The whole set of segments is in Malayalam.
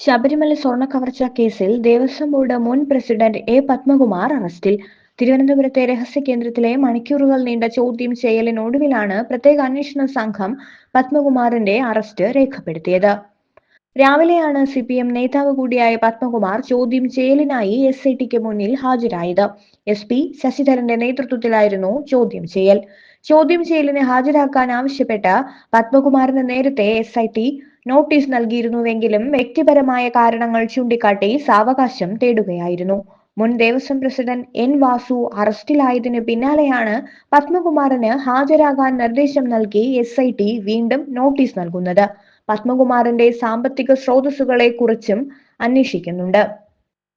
ശബരിമല സ്വർണ കവർച്ചാ കേസിൽ ദേവസ്വം ബോർഡ് മുൻ പ്രസിഡന്റ് എ പത്മകുമാർ അറസ്റ്റിൽ. തിരുവനന്തപുരത്തെ രഹസ്യ കേന്ദ്രത്തിലെ മണിക്കൂറുകൾ നീണ്ട ചോദ്യം ചെയ്യലിനൊടുവിലാണ് പ്രത്യേക അന്വേഷണ സംഘം പത്മകുമാറിന്റെ അറസ്റ്റ് രേഖപ്പെടുത്തിയത്. രാവിലെയാണ് സി പി എം നേതാവ് കൂടിയായ പത്മകുമാർ ചോദ്യം ചെയ്യലിനായി എസ് ഐ ടിക്ക് മുന്നിൽ ഹാജരായത്. എസ് പി ശശിധരന്റെ നേതൃത്വത്തിലായിരുന്നു ചോദ്യം ചെയ്യൽ. ചോദ്യം ചെയ്യലിന് ഹാജരാക്കാൻ ആവശ്യപ്പെട്ട പത്മകുമാറിന് നേരത്തെ എസ് ഐ ടി നോട്ടീസ് നൽകിയിരുന്നുവെങ്കിലും വ്യക്തിപരമായ കാരണങ്ങൾ ചൂണ്ടിക്കാട്ടി സാവകാശം തേടുകയായിരുന്നു. മുൻ ദേവസ്വം പ്രസിഡന്റ് എൻ വാസു അറസ്റ്റിലായതിന് പിന്നാലെയാണ് പത്മകുമാറിന് ഹാജരാകാൻ നിർദ്ദേശം നൽകി എസ് വീണ്ടും നോട്ടീസ് നൽകുന്നത്. പത്മകുമാറിന്റെ സാമ്പത്തിക സ്രോതസ്സുകളെ കുറിച്ചും അന്വേഷിക്കുന്നുണ്ട്.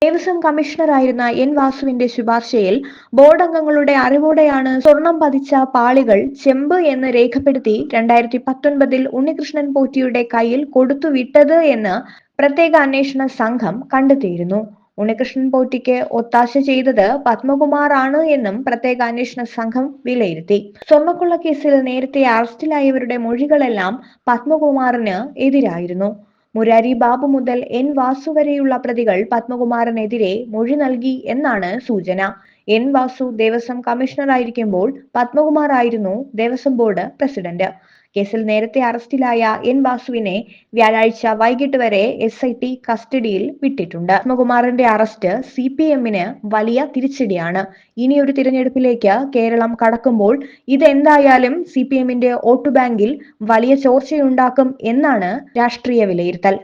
ദേവസ്വം കമ്മീഷണറായിരുന്ന എൻ വാസുവിന്റെ ശുപാർശയിൽ ബോർഡ് അംഗങ്ങളുടെ അറിവോടെയാണ് സ്വർണം പതിച്ച പാളികൾ ചെമ്പ് എന്ന് രേഖപ്പെടുത്തി രണ്ടായിരത്തി പത്തൊൻപതിൽ ഉണ്ണികൃഷ്ണൻ പോറ്റിയുടെ കയ്യിൽ കൊടുത്തുവിട്ടത് എന്ന് പ്രത്യേക അന്വേഷണ സംഘം കണ്ടെത്തിയിരുന്നു. ഉണ്ണികൃഷ്ണൻ പോറ്റിക്ക് ഒത്താശ ചെയ്തത് പത്മകുമാർ ആണ് എന്നും പ്രത്യേക അന്വേഷണ സംഘം വിലയിരുത്തി. സ്വർണക്കൊള്ള കേസിൽ നേരത്തെ അറസ്റ്റിലായവരുടെ മൊഴികളെല്ലാം പത്മകുമാറിന് എതിരായിരുന്നു. മുരാരി ബാബു മുതൽ എൻ വാസു വരെയുള്ള പ്രതികൾ പത്മകുമാറിനെതിരെ മൊഴി നൽകി എന്നാണ് സൂചന. എൻ വാസു ദേവസ്വം കമ്മീഷണറായിരിക്കുമ്പോൾ പത്മകുമാർ ആയിരുന്നു ദേവസ്വം ബോർഡ് പ്രസിഡന്റ് കേസിൽ നേരത്തെ അറസ്റ്റിലായ എൻ വാസുവിനെ വ്യാഴാഴ്ച വൈകിട്ട് വരെ എസ് ഐ ടി കസ്റ്റഡിയിൽ വിട്ടിട്ടുണ്ട്. പത്മകുമാറിന്റെ അറസ്റ്റ് സി പി എമ്മിന് വലിയ തിരിച്ചടിയാണ്. ഇനിയൊരു തിരഞ്ഞെടുപ്പിലേക്ക് കേരളം കടക്കുമ്പോൾ ഇതെന്തായാലും സി പി എമ്മിന്റെ വോട്ട് ബാങ്കിൽ വലിയ ചോർച്ചയുണ്ടാക്കും എന്നാണ് രാഷ്ട്രീയ വിലയിരുത്തൽ.